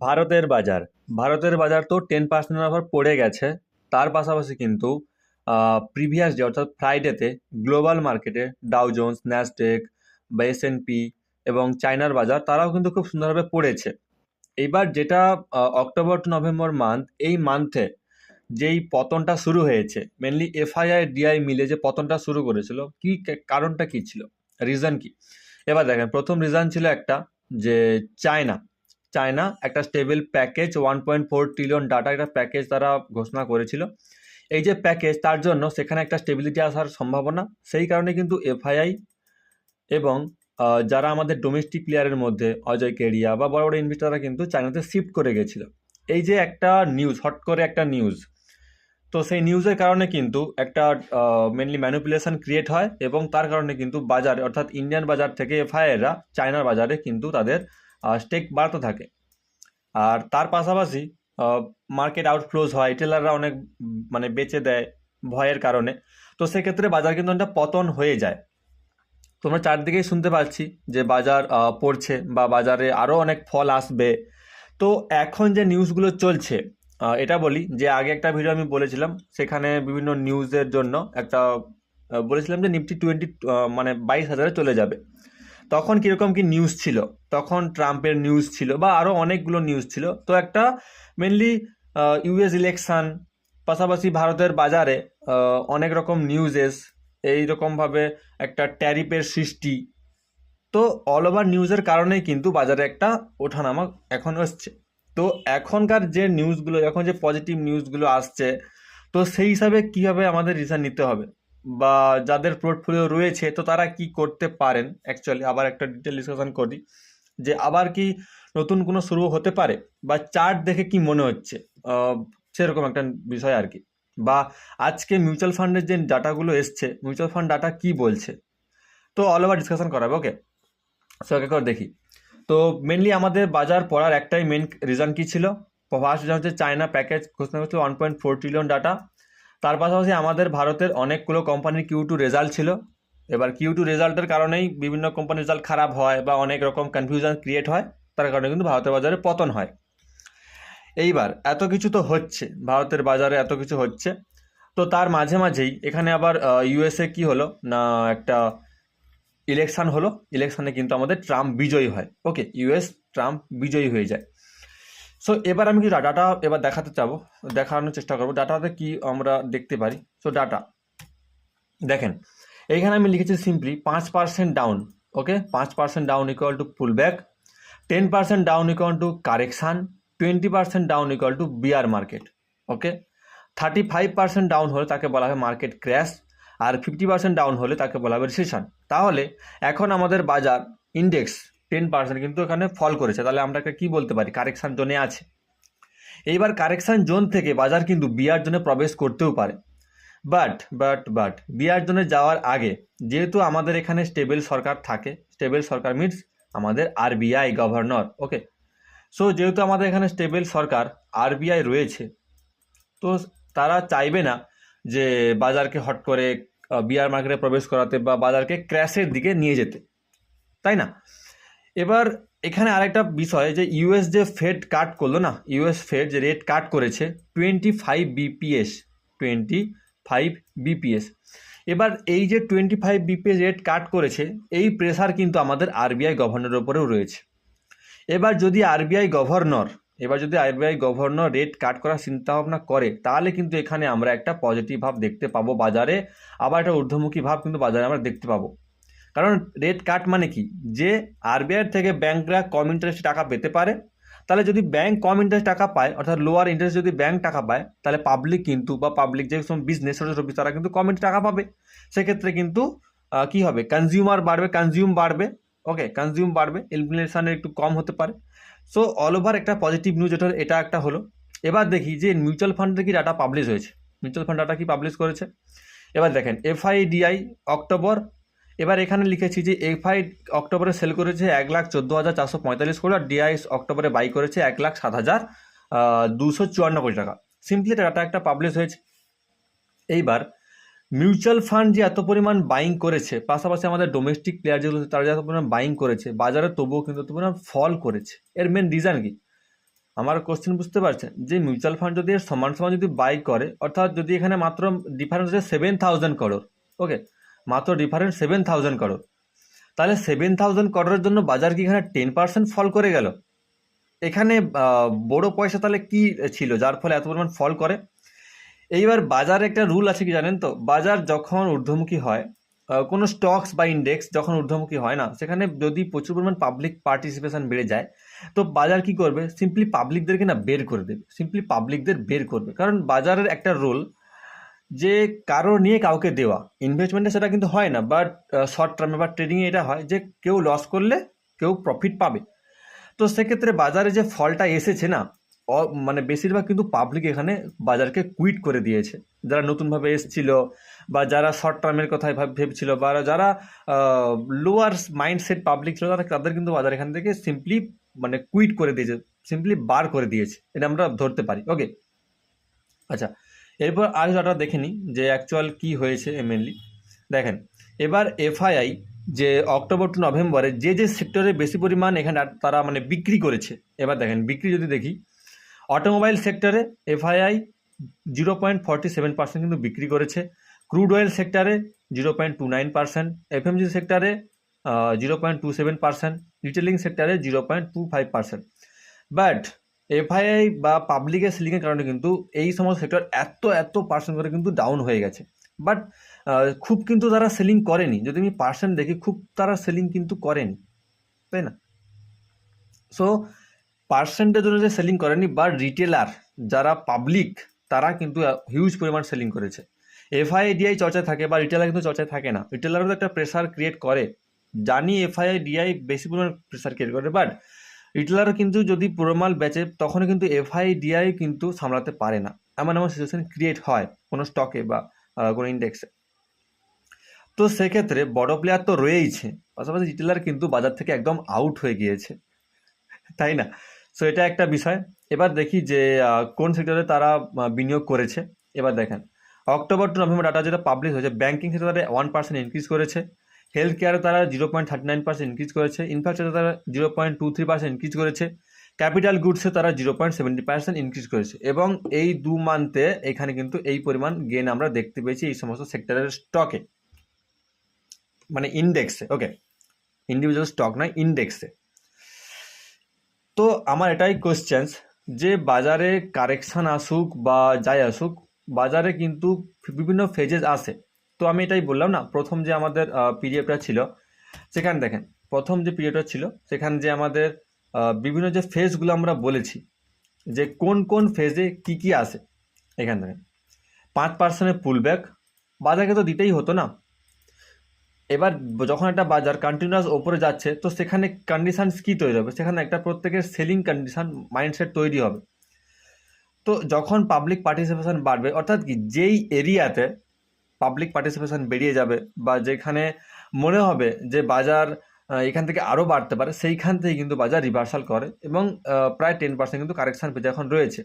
ভারতের বাজার। ভারতের বাজার তো টেন পার্সেন্টের ওপর পড়ে গেছে। তার পাশাপাশি কিন্তু প্রিভিয়াস ডে অর্থাৎ ফ্রাইডেতে গ্লোবাল মার্কেটে ডাউ জোন্স বা এস পি এবং চায়নার বাজার তারাও কিন্তু খুব সুন্দরভাবে পড়েছে। এইবার যেটা অক্টোবর টু নভেম্বর মান্থ এই মান্থে যেই পতনটা শুরু হয়েছে মেনলি এফআইআই ডিআই মিলে যে পতনটা শুরু করেছিল, কি কারণটা কি ছিল? রিজন কি? এবার দেখেন, প্রথম রিজন ছিল একটা যে চায়না চায়না একটা stable package one point four trillion data একটা প্যাকেজ তারা ঘোষণা করেছিল। এই যে প্যাকেজ তার জন্য সেখানে একটা স্টেবিলিটি আসার সম্ভাবনা। সেই কারণে কিন্তু এফআইআই এবং যারা আমাদের ডোমেস্টিক প্লেয়ারের মধ্যে, অজয় কেরিয়া বা বড় বড় ইনভেস্টাররা কিন্তু চায়নাতে শিফট করে গেছিল। এই যে একটা নিউজ হট করে একটা নিউজ তো সেই নিউজের কারণে কিন্তু একটা মেনলি ম্যানিপুলেশন ক্রিয়েট হয় এবং তার কারণে কিন্তু বাজার, অর্থাৎ ইন্ডিয়ান বাজার থেকে এফআইআইরা চায়নার বাজারে কিন্তু তাদের স্টেক বাড়তে থাকে। আর তার পাশাপাশি মার্কেট আউটফ্লোজ হয় টেলাররা অনেক মানে বেচে দেয় ভয়ের কারণে। তো সেক্ষেত্রে বাজার কিন্তু একটা পতন হয়ে যায়। তোমরা চারদিকেই শুনতে পাচ্ছি যে বাজার পড়ছে বা বাজারে আরও অনেক ফল আসবে। তো এখন যে নিউজগুলো চলছে এটা বলি যে আগে একটা ভিডিও আমি বলেছিলাম, সেখানে বিভিন্ন নিউজের জন্য একটা বলেছিলাম যে নিফটি টোয়েন্টি মানে বাইশ হাজারে চলে যাবে। তখন কীরকম কি নিউজ ছিল? তখন ট্রাম্পের নিউজ ছিল বা আরও অনেকগুলো নিউজ ছিল। তো একটা মেনলি ইউএস ইলেকশান পাশাপাশি ভারতের বাজারে অনেক রকম নিউজেস এইরকমভাবে একটা ট্যারিফের সৃষ্টি। তো অল ওভার নিউজের কারণেই কিন্তু বাজারে একটা ওঠানামা এখন আসছে তো এখনকার যে নিউজগুলো এখন যে পজিটিভ নিউজগুলো আসছে, তো সেই হিসাবে কীভাবে আমাদের রিসার্চ নিতে হবে? বা যাদের পোর্টফোলিও রয়েছে, তো তারা কি করতে পারেন? অ্যাকচুয়ালি আবার একটা ডিটেল ডিসকাশন করি যে আবার কি নতুন কোনো শুরু হতে পারে? বা চার্ট দেখে কি মনে হচ্ছে? সেরকম একটা বিষয় আর কি। বা আজকে মিউচুয়াল ফান্ডের যে ডাটাগুলো এসছে মিউচুয়াল ফান্ড ডাটা কি বলছে? তো অল ওভার ডিসকাশন করাবে ওকে সো একে করে দেখি। তো মেনলি আমাদের বাজার পড়ার একটাই মেন রিজন কি ছিল? ফার্স্ট রিজন হচ্ছে চায়না প্যাকেজ ঘোষণা করছে one point four trillion data তার পাশাপাশি আমাদের ভারতের অনেকগুলো কোম্পানির কিউ টু রেজাল্ট ছিল। এবার কিউ টু রেজাল্টের কারণেই বিভিন্ন কোম্পানির রেজাল্ট খারাপ হয় বা অনেক রকম কনফিউশন ক্রিয়েট হয়, তার কারণে কিন্তু ভারতের বাজারে পতন হয়। এইবার এত কিছু তো হচ্ছে, ভারতের বাজারে এত কিছু হচ্ছে। তো তার মাঝে মাঝেই এখানে আবার ইউএসএ কি হলো? না, একটা ইলেকশান হলো। ইলেকশানে কিন্তু আমাদের ট্রাম্প বিজয়ী হয়। ওকে ইউএস ট্রাম্প বিজয়ী হয়ে যায়। সো এবার আমি কি ডাটা এবার দেখাতে চাবো, দেখানোর চেষ্টা করব। ডাটাতে কি আমরা দেখতে পারি? সো ডাটা দেখেন, এইখানে আমি লিখেছি সিম্পলি পাঁচ পার্সেন্ট ডাউন ওকে পাঁচ percent down equal to pull back ten percent down equal to correction twenty percent down equal to bear market okay thirty five percent down হলে তাকে বলা হয় মার্কেট ক্র্যাশ আর ফিফটি পার্সেন্ট ডাউন হলে তাকে বলা হবে রিসেশন তাহলে, এখন আমাদের বাজার ইন্ডেক্স টেন পার্সেন্ট কিন্তু এখানে ফল করেছে। তাহলে আমরা কী বলতে পারি? কারেকশান জোনে আছে। এইবার কারেকশান জোন থেকে বাজার কিন্তু বিয়ার জোনে প্রবেশ করতেও পারে। বাট বাট বাট বিয়ার জোনে যাওয়ার আগে যেহেতু আমাদের এখানে স্টেবল সরকার থাকে স্টেবল সরকার মিনস আমাদের আরবিআই গভর্নর ওকে সো যেহেতু আমাদের এখানে স্টেবল সরকার আরবিআই রয়েছে, তো তারা চাইবে না যে বাজারকে হট করে বিয়ার মার্কেটে প্রবেশ করাতে বা বাজারকে ক্র্যাশের দিকে নিয়ে যেতে। তাই না? এবার এখানে আরেকটা বিষয়, যে ইউএস যে ফেড কাট করল না ইউএস ফেড যে রেট কাট করেছে twenty five BPS twenty five BPS এবার এই যে twenty five BPS rate cut করেছে, এই প্রেসার কিন্তু আমাদের আরবিআই গভর্নরের উপরেও রয়েছে। এবার যদি আরবিআই গভর্নর এবার যদি আরবিআই গভর্নর রেট কাট করার চিন্তা ভাবনা করে, তাহলে কিন্তু এখানে আমরা একটা পজিটিভ ভাব দেখতে পাবো বাজারে, আবার একটা ঊর্ধ্বমুখী ভাব কিন্তু বাজারে আমরা দেখতে পাবো। কারণ রেট কাট মানে কি? যে আরবিআই থেকে ব্যাংকরা কম ইন্টারেস্টে টাকা পেতে পারে, তাহলে যদি ব্যাংক কম ইন্টারেস্ট টাকা পায়, অর্থাৎ লোয়ার ইন্টারেস্ট যদি ব্যাংক টাকা পায়, তাহলে পাবলিক কিন্তু বা পাবলিক যে সব বিজনেস ছোটো ছোটো তারা কিন্তু কম টাকা পাবে। সেক্ষেত্রে কিন্তু কি হবে? কনজিউমার বাড়বে কনজিউম বাড়বে ওকে কনজিউম বাড়বে ইনফ্লেশন একটু কম হতে পারে। সো অল ওভার একটা পজিটিভ নিউজ এটা এটা একটা হলো। এবার দেখি যে মিউচুয়াল ফান্ডের কি ডাটা পাবলিশ হয়েছে? মিউচুয়াল ফান্ড ডাটা কি পাবলিশ করেছে? এবার দেখেন এফআইডিআই অক্টোবর এবার এখানে লিখেছি যে এফআই অক্টোবরে সেল করেছে এক লাখ চোদ্দ হাজার চারশো পঁয়তাল্লিশ কোটি আর ডিআই অক্টোবরে বাই করেছে এক লাখ সাত হাজার দুশো চুয়ান্ন কোটি টাকা। সিম্পলি ডাটা একটা পাবলিশ হয়েছে। এইবার মিউচুয়াল ফান্ড যে এত পরিমাণ বাইং করেছে, পাশাপাশি আমাদের ডোমেস্টিক প্লেয়ার যেগুলো তারা যে এত পরিমাণ বাইং করেছে, বাজারে তবুও কিন্তু এত পরিমাণ ফল করেছে। এর মেন রিজন কি? আমার কোশ্চেন বুঝতে পারছেন? যে মিউচুয়াল ফান্ড যদি সমান সমান যদি বাই করে, অর্থাৎ যদি এখানে মাত্র ডিফারেন্স হচ্ছে সেভেন থাউজেন্ড করোর ওকে মাত্র ডিফারেন্স সেভেন থাউজেন্ড করোর তাহলে সেভেন থাউজেন্ড করোরের জন্য বাজার কি এখানে টেন পার্সেন্ট ফল করে গেল? এখানে বড় পয়সা তাহলে কি ছিল? যার ফলে এত পরিমাণ ফল করে। এইবার বাজারে একটা রুল আছে কি জানেন তো? বাজার যখন ঊর্ধ্বমুখী হয় কোনো স্টকস বা ইন্ডেক্স যখন ঊর্ধ্বমুখী হয় না, সেখানে যদি প্রচুর পরিমাণ পাবলিক পার্টিসিপেশন বেড়ে যায়, তো বাজার কি করবে? সিম্পলি পাবলিকদেরকে না বের করে দেবে। সিম্পলি পাবলিকদের বের করবে। কারণ বাজারের একটা রোল যে কারও নিয়ে কাউকে দেওয়া। ইনভেস্টমেন্টে সেটা কিন্তু হয় না বাট শর্ট টার্মে বা ট্রেডিংয়ে এটা হয় যে কেউ লস করলে কেউ প্রফিট পাবে। তো সেক্ষেত্রে বাজারে যে ফলটা এসেছে না মানে বেশিরভাগ কিন্তু পাবলিক এখানে বাজারকে কুইট করে দিয়েছে। যারা নতুনভাবে এসছিল বা যারা শর্ট টার্মের ভাব- ভেবেছিল বা যারা লোয়ার মাইন্ডসেট পাবলিক ছিল, তারা, তাদের কিন্তু বাজার এখান থেকে সিম্পলি মানে কুইট করে দিয়েছে সিম্পলি বার করে দিয়েছে। এটা আমরা ধরতে পারি। ওকে আচ্ছা। এরপর আর ডাটা দেখে নিই যে অ্যাকচুয়াল কি হয়েছে মেনলি দেখেন, এবার এফআইআই যে অক্টোবর টু নভেম্বরে যে যে সেক্টরে বেশি পরিমাণ এখানে তারা মানে বিক্রি করেছে, এবার দেখেন বিক্রি যদি দেখি অটোমোবাইল সেক্টরে FII zero point forty seven percent কিন্তু বিক্রি করেছে ক্রুড অয়েল সেক্টরে zero point two nine percent FMG সেক্টরে zero point two seven percent retailing সেক্টরে zero point two five percent but FII বা পাবলিকের সেলিংয়ের কারণে কিন্তু এই সমস্ত সেক্টর এত এত পার্সেন্ট করে কিন্তু ডাউন হয়ে গেছে। বাট খুব কিন্তু তারা সেলিং করেনি। যদি আমি পার্সেন্ট দেখি, খুব তারা সেলিং কিন্তু করেনি। তাই না? সো পার্সেন্টেজ অনুযায়ী সেলিং করেনি বা রিটেলার যারা পাবলিক তারা কিন্তু হিউজ পরিমাণ সেলিং করেছে। এফআইডিআই চর্চায় থাকে বা রিটেলার কিন্তু চর্চায় থাকে না। রিটেলারও তো একটা প্রেশার ক্রিয়েট করে। জানি এফআইডিআই বেশি পরিমাণ প্রেশার ক্রিয়েট করে বাট রিটেলার কিন্তু যদি পুরো মাল বেচে তখন কিন্তু এফআইডিআই কিন্তু সামলাতে পারে না। এমন এমন সিচুয়েশন ক্রিয়েট হয় কোনো স্টকে বা কোনো ইন্ডেক্সে তো সেক্ষেত্রে বড় প্লেয়ার তো রয়েইছে। পাশাপাশি রিটেলার কিন্তু বাজার থেকে একদম আউট হয়ে গিয়েছে। তাই না? সো এটা একটা বিষয়। এবার দেখি যে কোন সেক্টরে তারা বিনিয়োগ করেছে। এবার দেখেন অক্টোবর টু নভেম্বর ডাটা যেটা পাবলিশ হয়েছে ব্যাঙ্কিং সেক্টরে ওয়ান পার্সেন্ট ইনক্রিজ করেছে। হেলথ কেয়ারে তারা zero point thirty nine percent increase করেছে ইনফ্রাস্ট্রাকচারে তারা zero point two three percent increase করেছে ক্যাপিটাল গুডসে তারা zero point seventy percent increase করেছে। এবং এই দু মান্থে এখানে কিন্তু এই পরিমাণ গেন আমরা দেখতে পেয়েছি এই সমস্ত সেক্টরের স্টকে মানে ইন্ডেক্সে ওকে ইন্ডিভিজুয়াল স্টক নয় ইন্ডেক্সে তো আমার এটাই কোশ্চেন্স যে বাজারে কারেকশান আসুক বা যাই আসুক, বাজারে কিন্তু বিভিন্ন ফেজেস আসে। তো আমি এটাই বললাম না, প্রথম যে আমাদের পিরিয়ডটা ছিল, সেখানে দেখেন, প্রথম যে পিরিয়ডটা ছিল, সেখানে যে আমাদের বিভিন্ন যে ফেজগুলো আমরা বলেছি, যে কোন কোন ফেজে কি কি আসে এখান থেকে পাঁচ পার্সেন্টের পুলব্যাক বাজারকে তো দিতেই হতো না। এবার যখন একটা বাজার কন্টিনিউয়াস ওপরে যাচ্ছে, তো সেখানে কন্ডিশনস কী তৈরি হবে? সেখানে একটা প্রত্যেকের সেলিং কন্ডিশান মাইন্ডসেট তৈরি হবে। তো যখন পাবলিক পার্টিসিপেশন বাড়বে, অর্থাৎ কি, যেই এরিয়াতে পাবলিক পার্টিসিপেশন বেরিয়ে যাবে বা যেখানে মনে হবে যে বাজার এখান থেকে আরও বাড়তে পারে, সেইখান থেকে কিন্তু বাজার রিভার্সাল করে এবং প্রায় টেন পার্সেন্ট কিন্তু কারেকশান পেজে এখন রয়েছে।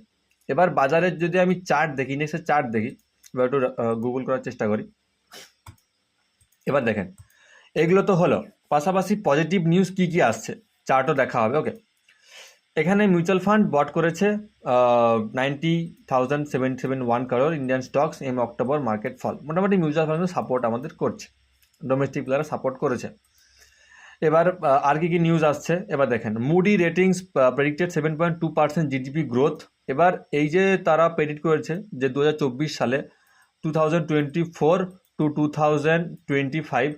এবার বাজারের যদি আমি চার্ট দেখি ইন্ডেক্সের চার্ট দেখি, এবার একটু গুগল করার চেষ্টা করি। এবার দেখেন, এগুলো তো হলো। পাশাপাশি পজিটিভ নিউজ কি কি আসছে? চার্টও দেখা হবে ওকে এখানে মিউচুয়াল ফান্ড বট করেছে ninety thousand seven seven one crore Indian stocks in October market fall মোটামুটি মিউচুয়াল ফান্ড সাপোর্ট আমাদের করছে ডোমেস্টিক প্লেয়াররা সাপোর্ট করেছে। এবার আর কি কি নিউজ আসছে? এবার দেখেন Moody ratings predicted seven point two percent GDP growth এবার এই যে তারা প্রেডিক্ট করেছে যে দু হাজার চব্বিশ সালে two thousand twenty four to two thousand twenty five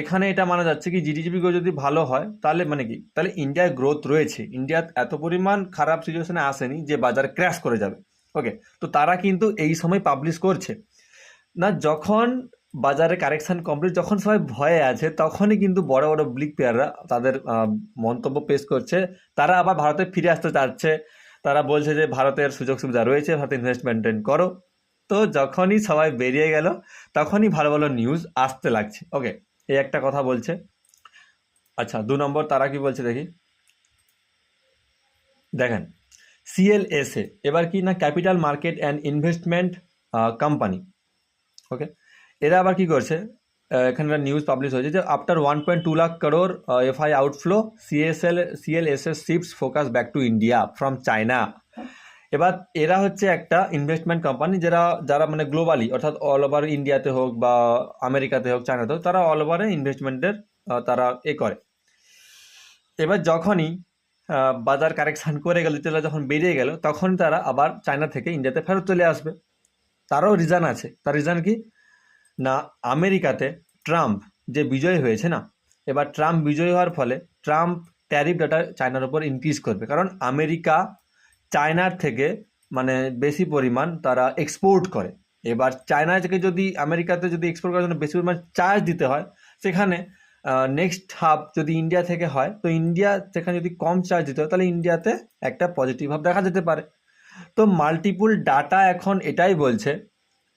এখানে এটা মানা যাচ্ছে কি জিডিপি গ্রোথ যদি ভালো হয়, তাহলে মানে কি, তাহলে ইন্ডিয়ায় গ্রোথ রয়েছে। ইন্ডিয়া এত পরিমাণ খারাপ সিচুয়েশনে আসেনি যে বাজার ক্র্যাশ করে যাবে। ওকে তো তারা কিন্তু এই সময় পাবলিশ করছে। না, যখন বাজারে কারেকশন কমপ্লিট যখন সবাই ভয়ে আছে, তখনই কিন্তু বড় বড় ব্লিক প্লেয়াররা তাদের মন্তব্য পেশ করছে। তারা আবার ভারতে ফিরে আসতে চাচ্ছে। তারা বলছে যে, ভারতের সুযোগ সুবিধা রয়েছে, ভারতে ইনভেস্টমেন্ট করো। তো যখনই সবাই বেরিয়ে গেল, তখনই ভালো ভালো নিউজ আসতে লাগছে। ওকে এই একটা কথা বলছে। আচ্ছা দু নম্বর তারা কি বলছে দেখি। দেখেন সিএলএসএ এবার কি না capital market and investment company okay এরা আবার কি করছে? এখানে নিউজ পাবলিশ হয়েছে যে after one point two lakh crore FI outflow CSL CLSS shifts focus back to India from China এবার এরা হচ্ছে একটা ইনভেস্টমেন্ট কোম্পানি যারা যারা মানে গ্লোবালি অর্থাৎ অল ওভার ইন্ডিয়াতে হোক বা আমেরিকাতে হোক চায়নাতে হোক, তারা অল ওভারে ইনভেস্টমেন্টের তারা এ করে। এবার যখনই বাজার কারেকশন করে গেল, তেলা যখন বেরিয়ে গেল, তখন তারা আবার চায়না থেকে ইন্ডিয়াতে ফেরত চলে আসবে। তারও রিজন আছে। তার রিজন কি? না আমেরিকাতে ট্রাম্প যে বিজয় হয়েছে না, এবার ট্রাম্প বিজয় হওয়ার ফলে ট্রাম্প ট্যারিফ ডাটা চায়নার উপর ইনক্রিজ করবে। কারণ আমেরিকা চায়নার থেকে মানে বেশি পরিমাণ তারা এক্সপোর্ট করে। এবার চায়না থেকে যদি আমেরিকাতে যদি এক্সপোর্ট করার জন্য বেশি পরিমাণ চার্জ দিতে হয়, সেখানে নেক্সট হাব যদি ইন্ডিয়া থেকে হয়, তো ইন্ডিয়া সেখানে যদি কম চার্জ দিতে হয়, তাহলে ইন্ডিয়াতে একটা পজিটিভ ভাব দেখা যেতে পারে। তো মাল্টিপুল ডাটা এখন এটাই বলছে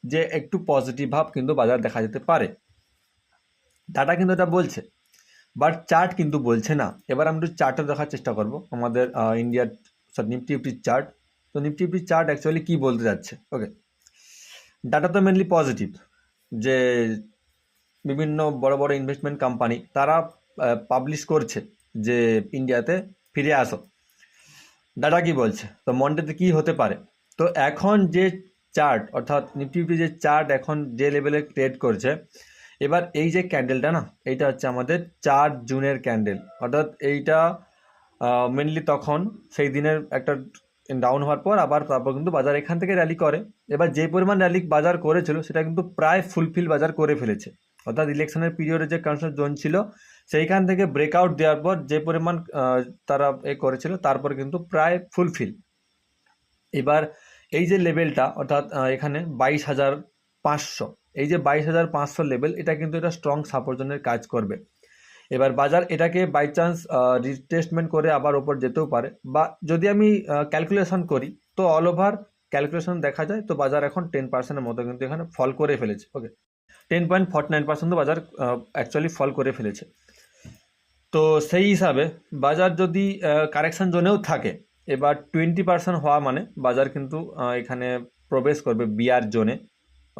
যে একটু পজিটিভ ভাব কিন্তু বাজার দেখা যেতে পারে। ডাটা কিন্তু এটা বলছে বাট চার্ট কিন্তু বলছে না। এবার আমি একটু চার্টটা দেখার চেষ্টা করব। আমাদের ইন্ডিয়ার সরি নিফটি ফিফটির চার্ট তো নিফটি ফিফটির চার্ট অ্যাকচুয়ালি কী বলতে যাচ্ছে? ওকে ডাটা তো মেনলি পজিটিভ যে বিভিন্ন বড় বড় ইনভেস্টমেন্ট কোম্পানি তারা পাবলিশ করছে যে ইন্ডিয়াতে ফিরে আসো। ডাটা কি বলছে? তো মন্ডেতে কি হতে পারে? তো এখন যে চার্ট অর্থাৎ নিফটি ফিফটি যে চার্ট এখন যে লেভেলে ট্রেড করছে, এবার এই যে ক্যান্ডেলটা না, এইটা হচ্ছে আমাদের চার জুনের ক্যান্ডেল অর্থাৎ এইটা মেনলি তখন সেই দিনের একটা ডাউন হওয়ার পর আবার তারপর কিন্তু বাজার এখান থেকে র্যালি করে। এবার যে পরিমাণ র্যালি বাজার করেছিল, সেটা কিন্তু প্রায় ফুলফিল বাজার করে ফেলেছে। অর্থাৎ ইলেকশনের পিরিয়ডে যে কনসার্ন জোন ছিল, সেইখান থেকে ব্রেকআউট দেওয়ার পর যে পরিমাণ তারা এ করেছিল, তারপর কিন্তু প্রায় ফুলফিল এবার এই যে লেভেলটা অর্থাৎ এখানে বাইশ হাজার পাঁচশো, এই যে বাইশ হাজার পাঁচশো লেভেল এটা কিন্তু এটা স্ট্রং সাপোর্টনের কাজ করবে। এবার বাজার এটাকে বাই চান্স রিটেস্টমেন্ট করে আবার ওপর যেতেও পারে। বা যদি আমি ক্যালকুলেশন করি, তো অল ওভার ক্যালকুলেশন দেখা যায়, তো বাজার এখন টেন পার্সেন্টের মতো কিন্তু এখানে ফল করে ফেলেছে। Okay ten point forty nine percent বাজার অ্যাকচুয়ালি ফল করে ফেলেছে। তো সেই হিসাবে বাজার যদি কারেকশন জোনেও থাকে, এবার টোয়েন্টি পার্সেন্ট হওয়া মানে বাজার কিন্তু এখানে প্রবেশ করবে বিয়ার জোনে।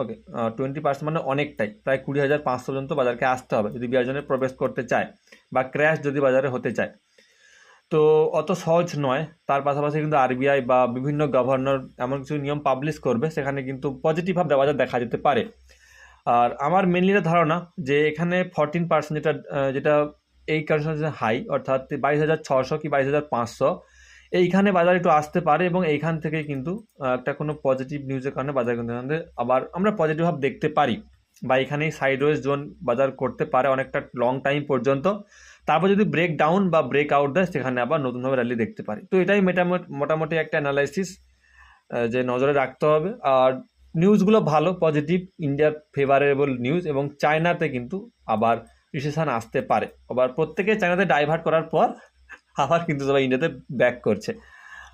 ওকে টোয়েন্টি পার্সেন্ট মানে অনেকটাই, প্রায় কুড়ি হাজার পাঁচশো পর্যন্ত বাজারকে আসতে হবে যদি বিয়ার জোনে প্রবেশ করতে চায় বা ক্র্যাশ যদি বাজারে হতে চায়। তো অত সহজ নয়, তার পাশাপাশি কিন্তু আরবিআই বা বিভিন্ন গভর্নর এমন কিছু নিয়ম পাবলিশ করবে, সেখানে কিন্তু পজিটিভ ভাব বাজার দেখা যেতে পারে। আর আমার মেনলি ধারণা যে এখানে ফরটিন পার্সেন্ট যেটা যেটা এই কন্ডিশন হাই অর্থাৎ বাইশ হাজার ছশো কি বাইশ হাজার পাঁচশো এইখানে বাজার একটু আসতে পারে এবং এইখান থেকে কিন্তু একটা কোনো পজিটিভ নিউজের কারণে বাজার কিন্তু আবার আমরা পজিটিভ ভাব দেখতে পারি বা এখানেই সাইডওয়েজ জোন বাজার করতে পারে অনেকটা লং টাইম পর্যন্ত। তারপর যদি ব্রেক ডাউন বা ব্রেক আউট দেয়, সেখানে আবার নতুনভাবে র্যালি দেখতে পারি। তো এটাই মোটামুটি মোটামুটি একটা অ্যানালাইসিস যে নজরে রাখতে হবে। আর নিউজগুলো ভালো পজিটিভ ইন্ডিয়ার ফেভারেবল নিউজ এবং চায়নাতে কিন্তু আবার রিসেশন আসতে পারে। আবার প্রত্যেকে চায়নাতে ডাইভার্ট করার পর আবার কিন্তু সবাই ইন্ডিয়াতে ব্যাক করছে।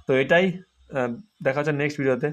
তো এটাই দেখা হচ্ছে নেক্সট ভিডিওতে